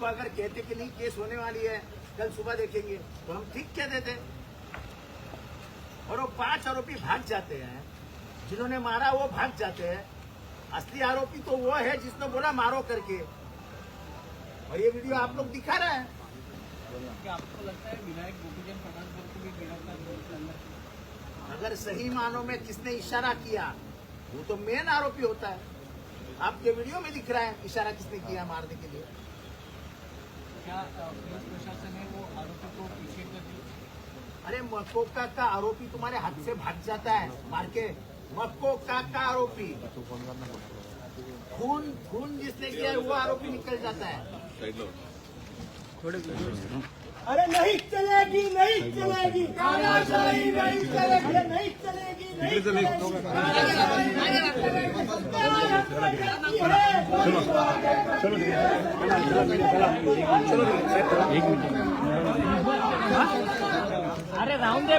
हमको अगर कहते कि नहीं केस होने वाली है कल सुबह देखेंगे। तो हम ठीक कह देते। और वो पाँच आरोपी भाग जाते हैं। जिन्होंने मारा वो भाग जाते हैं। असली आरोपी तो वो है जिसने बोला मारो करके। और ये वीडियो आप लोग दिखा रहे हैं। क्या आपको लगता है विधायक गोपीचंद को भी गिरफ़्तार के अगर सही मानों में किसने इशारा किया वो तो मेन आरोपी होता है। आपके वीडियो में दिख रहा है इशारा किसने किया मारने के लिए। क्या अ, पुलिस प्रशासन है वो आरोपी को पीछे कर दी अरे मक्कोका का आरोपी तुम्हारे हाथ से भाग जाता है मार के। मक्कोका का आरोपी। खून खून जिसने किया वो आरोपी निकल जाता है। अरे नहीं चलेगी नहीं चलेगी। तानाशाही नहीं चलेगी नहीं चलेगी नहीं चलेगी अरे राहून दे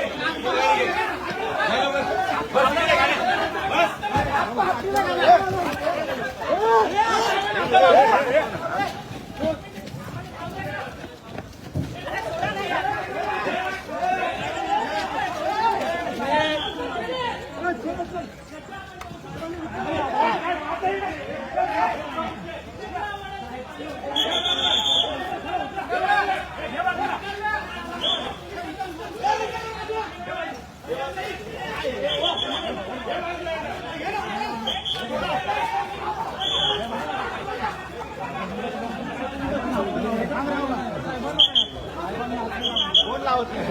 よかった。out.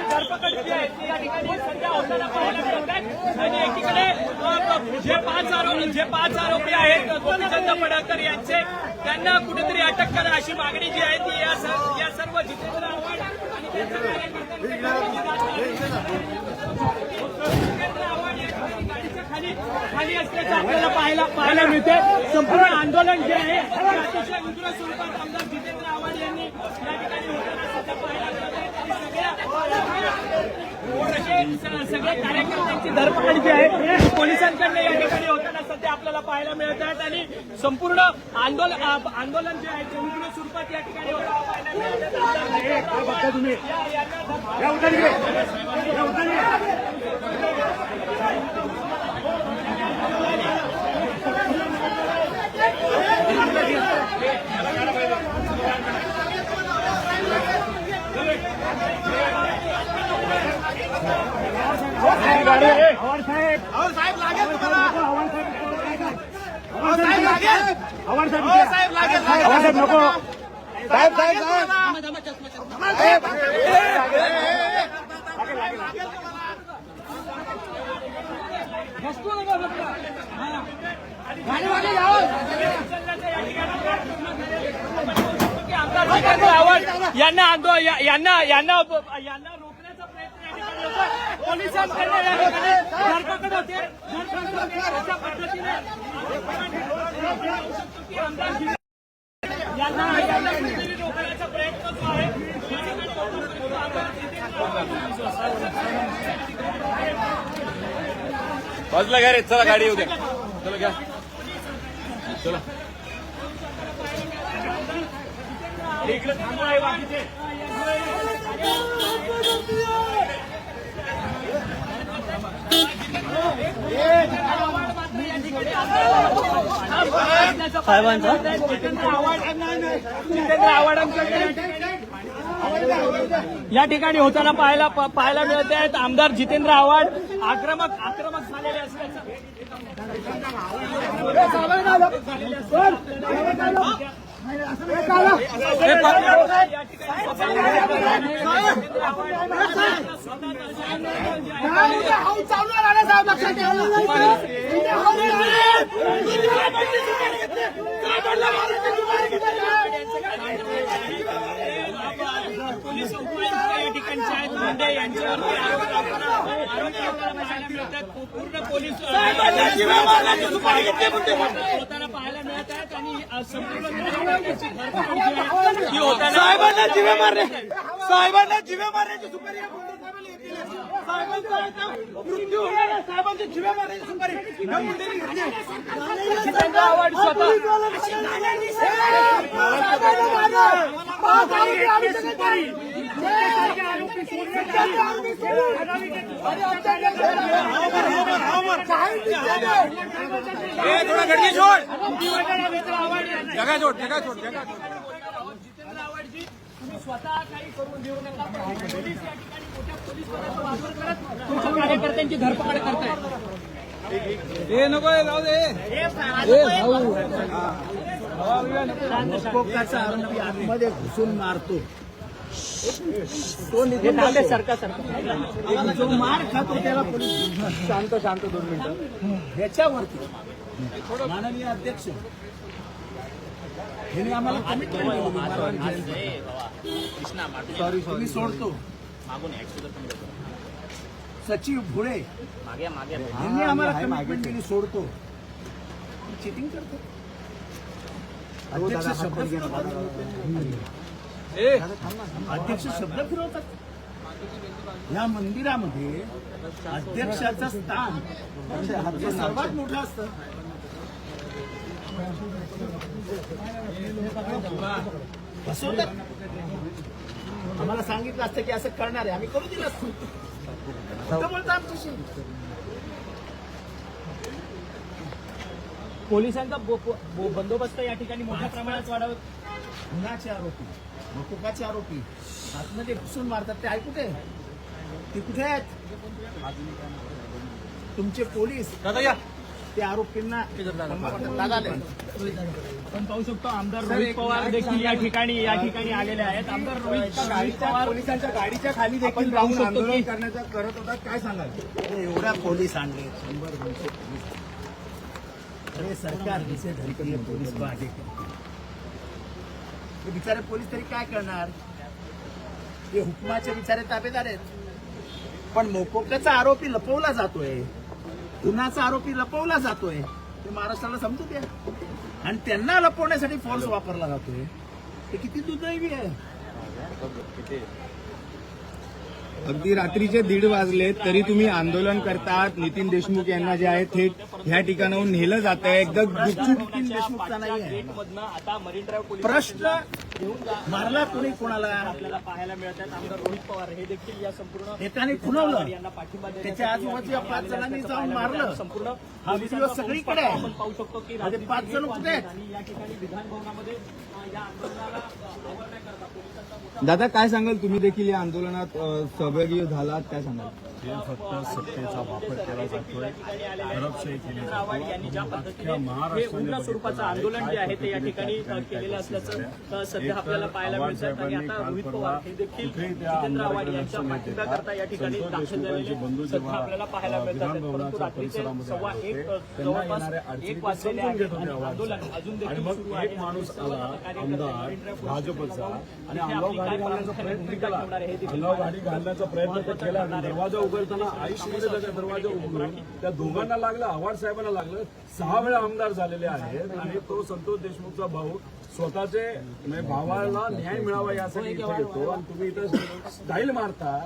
अभी या ठिकाणी सध्या होताना पाहायला मिळत आणि एकीकडे जे पाच आरोपी जे पाच आरोपी आहेत गोपीचंद पडळकर यांचे त्यांना कुठेतरी अटक करा अशी मागणी जी आहे ती या सर्व जितेंद्र आव्हाड आणि जितेंद्र आव्हाड या ठिकाणी गाडीच्या खाली खाली असल्याचं आपल्याला पाहायला पाहायला मिळते संपूर्ण आंदोलन जे आहे अतिशय उग्र स्वरूपात आमदार जितेंद्र आव्हाड यांनी या ठिकाणी होताना सध्या पाहायला मिळत आहे आणि सगळ्या सगळे सगळे कार्यकर्त्यांची धरपकड जी आहे पोलिसांकडनं या ठिकाणी होताना सध्या आपल्याला पाहायला मिळत आहेत आणि संपूर्ण आंदोलन आंदोलन जे आहे उग्र स्वरूपात या ठिकाणी होताना पाहायला मिळत आहे. या- यांना आव्हाड साहेब आव्हाड साहेब लागेल तुम्हाला आव्हाड साहेब लागेल आव्हाड साहेब साहेब नको. साहेब. साहेब साहेब यांना आंदो यांना यांना यांना रोखण्याचा प्रयत्न या ठिकाणी होतोय. पोलिसांकडे या ठिकाणी धरपकड होते. धरपकड होते अशा पद्धतीने बाजूला घ्या रे चला गाडी येऊ द्या. चला घ्या. चला. इकडे थांबा आहे बाकीचे साहेबांचा? जितेंद्र जितेंद्र या ठिकाणी होताना पाहायला पाहायला मिळत आहेत. आमदार जितेंद्र आव्हाड आक्रमक आक्रमक झालेले असल्याचं पोलीस उपायुक्त या ठिकाणचे आहेत पूर्ण पोलीस साहेबांना जिवे मारले. साहेबांना जिवे मारण्याची सुपारी साहेबांचा मृत्यू होणार आहे. साहेबांची जिवे मारण्याची सुपारी थोडा गर्दी छोड जगा छोड जगा छोड जगा छोड जितेंद्र आव्हाडजी तुम्ही स्वतः काही करून देऊ नका पोलीस या ठिकाणी मोठ्या पोलीस बलाचा वापर करत तुमच्या कार्यकर्त्यांची धरपकड करतायत मकोकाचा आरोपी आतमध्ये घुसून मारतो. तो हे निघून चाललंय जातो. सरका सरका जो मार खातो त्याला पोलीस शांत शांत दोन मिनिटं. ह्याच्यावरती माननीय अध्यक्ष ह्याने आम्हाला कमिटमेंट सॉरी सॉरी सोडतो. सचिव भुळे यांनी आम्हाला कमिटमेंट दिली सोडतो. चिटिंग करतो अध्यक्ष शब्द फिरवतात. अध्यक्ष शब्द फिरवतात. या मंदिरामध्ये अध्यक्षाचं स्थान हे सर्वात मोठं असतं. आम्हाला सांगितलं असतं की असं करणार आहे. आम्ही करू दिलं असतं. बोलता आमच्याशी. पोलिसांचा बंदोबस्त या ठिकाणी मोठ्या प्रमाणात वाढवत खुनाचे आरोपी मकुकाचे आरोपी आतमध्ये घुसून मारतात. ते ऐकू ते ते कुठे आहेत? तुमचे पोलीस. दादा या. त्या आरोपींना. आपण पाहू शकतो आमदार रोहित पवार देखील या ठिकाणी या ठिकाणी आलेले आहेत. आमदार रोहित रोहित पवार पोलिसांच्या गाडीच्या खाली देखील पाहू राहून शकतो आंदोलन की- करण्याचा करत होता. काय सांगाल? एवढ्या पोलीस आणले. शंभर दोनशे पोलीस. अरे सरकार दिसे धरती पोलीस करते हे बिचारे पोलीस तरी काय करणार? हे हुकमाचे बिचारे ताबेदार आहेत. पण मोकोक्याचा आरोपी लपवला जातोय. गुन्हाचा आरोपी लपवला जातोय. ते महाराष्ट्राला समजू द्या. आणि त्यांना लपवण्यासाठी फोर्स वापरला जातोय. ते किती दुर्दैवी आहे. अगदी रात्रीचे दीड वाजले तरी तुम्ही आंदोलन करतात. नितीन देशमुख यांना जे आहे थेट ह्या ठिकाणाहून नेलं जात आहे. एकदम नितीन देशमुखचा नाही आहे. प्रश्न मारला कोणी कोणाला? आपल्याला पाहायला मिळत आहेत आमदार रोहित पवार हे देखील या संपूर्ण नेत्याने खुणवलं यांना पाठिंबा त्याच्या आजूबाजूच्या पाच जणांनी जाऊन मारलं. संपूर्ण हा व्हिडिओ सगळीकडे आपण पाहू शकतो की पाच जण कुठे आणि या ठिकाणी विधानभवनामध्ये या आंदोलनाला करता आवरण्याकरता दादा काय सांगाल? तुम्ही देखील या आंदोलनात सहभागी झालात काय सांगाल? हे फक्त सत्तेचा वापर केला जातोय. केली आव्हाड जाते. यांनी ज्या पद्धतीने हे महाराष्ट्राने उग्र स्वरूपाचं आंदोलन जे आहे ते या ठिकाणी केलेलं असल्याचं सध्या आपल्याला पाहायला मिळतं आणि आता रोहित पवार हे देखील जितेंद्र आव्हाड यांच्या पाठिंब्याकरता या ठिकाणी दाखल झालेले सध्या आपल्याला पाहायला मिळतात. परंतु रात्रीचे सव्वा एक जवळपास एक वाजलेले आणि आंदोलन अजून देखील सुरू आहे. एक माणूस आला आमदार भाजपचा आणि गाडी घालण्याचा प्रयत्न केला. गाडी घालण्याचा प्रयत्न दरवाजा करताना आयुष्यामध्ये दरवाजा उघडून त्या दोघांना लागलं आव्हाड साहेबांना लागलं सहा वेळा आमदार झालेले आहेत आणि तो संतोष देशमुखचा भाऊ स्वतःचे म्हणजे भावाला न्याय मिळावा यासाठी इथे येतो. आणि तुम्ही इथं स्टाईल मारता.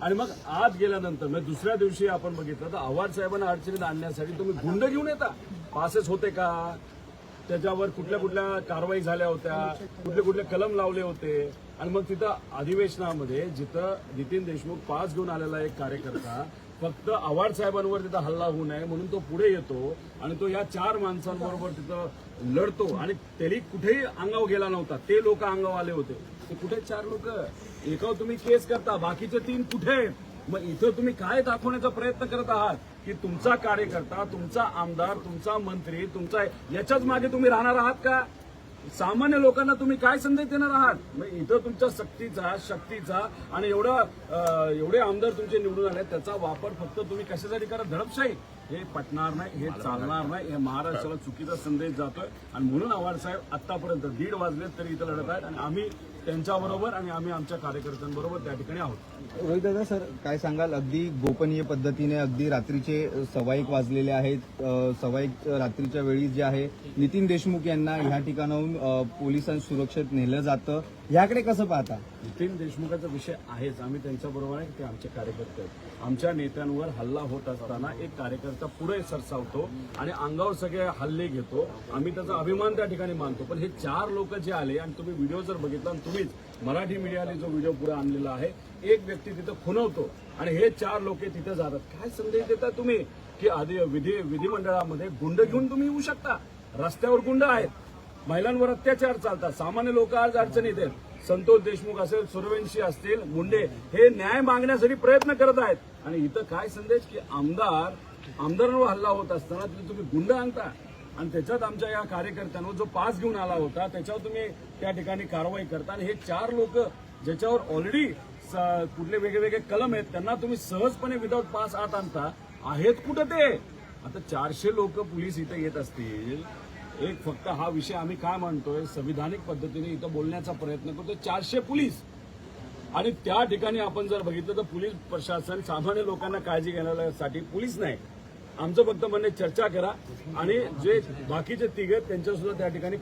आणि मग आत गेल्यानंतर म्हणजे दुसऱ्या दिवशी आपण बघितलं तर आव्हाड साहेबांना अडचणीत आणण्यासाठी तुम्ही गुंड घेऊन येता. पासेस होते का? त्याच्यावर कुठल्या कुठल्या कारवाई झाल्या होत्या? कुठले कुठले कलम लावले होते? आणि मग तिथं अधिवेशनामध्ये जिथं नितीन देशमुख पास घेऊन आलेला एक कार्यकर्ता फक्त आव्हाड साहेबांवर तिथं हल्ला होऊ नये म्हणून तो पुढे येतो आणि तो या चार माणसांबरोबर तिथं लढतो. आणि तरी कुठेही अंगाव गेला नव्हता. ते लोक अंगाव आले होते. ते कुठे चार लोक? एकावर तुम्ही केस करता बाकीचे तीन कुठे? आहेत? मग इथं तुम्ही काय दाखवण्याचा प्रयत्न करत आहात? की तुमचा कार्यकर्ता तुमचा आमदार तुमचा मंत्री तुमचा याच्याच मागे तुम्ही राहणार आहात का? सामान्य लोकांना तुम्ही काय संदेश देणार आहात? मग इथं तुमच्या सक्तीचा शक्तीचा आणि एवढा एवढे आमदार तुमचे निवडून आले त्याचा वापर फक्त तुम्ही कशासाठी करा? धडपशाही. हे पटणार नाही हे चालणार नाही हे महाराष्ट्राला चुकीचा संदेश जातोय. आणि म्हणून आव्हाड साहेब आतापर्यंत दीड वाजलेत तरी इथं लढत आहेत आणि आम्ही त्यांच्याबरोबर आणि आम्ही आमच्या कार्यकर्त्यांबरोबर त्या ठिकाणी आहोत. रोहित दादा सर काय सांगाल? अगदी गोपनीय पद्धतीने अगदी रात्रीचे एक वाजलेले आहेत. एक रात्रीच्या वेळी जे आहे नितीन देशमुख यांना ह्या ठिकाणाहून पोलिसांनी सुरक्षित नेलं जातं. ह्याकडे कसं पाहता? नितीन देशमुखाचा विषय आहेच. आम्ही त्यांच्याबरोबर आहे ते आमचे कार्यकर्ते आहेत. आमच्या नेत्यांवर हल्ला होत असताना एक कार्यकर्ता पुढे सरसावतो आणि अंगावर सगळे हल्ले घेतो. आम्ही त्याचा अभिमान त्या ठिकाणी मानतो. पण हे चार लोक जे आले आणि तुम्ही व्हिडिओ जर बघितला आणि तुम्हीच मराठी मीडियाने जो व्हिडिओ पुढे आणलेला आहे एक व्यक्ती तिथं खुनवतो आणि हे चार लोक तिथं जातात. काय संदेश देता तुम्ही? की आधी विधी विधिमंडळामध्ये गुंड घेऊन तुम्ही येऊ शकता. रस्त्यावर गुंड आहेत. महिलांवर अत्याचार चालतात. सामान्य लोक आज अडचणीत आहेत. संतोष देशमुख असेल सुरवेंशी असतील मुंडे हे न्याय मागण्यासाठी प्रयत्न करत आहेत. आणि इथं काय संदेश? की आमदार आमदारांवर हल्ला होत असताना तिथे तुम्ही गुंड आणता. आणि त्याच्यात आमच्या या कार्यकर्त्यांवर जो पास घेऊन आला होता त्याच्यावर तुम्ही त्या ठिकाणी कारवाई करता आणि हे चार लोक ज्याच्यावर ऑलरेडी कुठले वेगळे वेगळे कलम आहेत त्यांना तुम्ही सहजपणे विदाऊट पास आत आणता. आहेत कुठं ते? आता चारशे लोक पोलीस इथं येत असतील. एक फक्त हा विषय आम्ही काय मानतोय संविधानिक पद्धतीने इथं बोलण्याचा प्रयत्न करतोय चारशे पोलीस. आणि त्या ठिकाणी आपण जर बघितलं तर पोलीस प्रशासन सामान्य लोकांना काळजी घेण्यासाठी पोलीस नाही. आमचं फक्त म्हणणे चर्चा करा. आणि जे बाकीचे तिघे त्यांच्या सुद्धा त्या ठिकाणी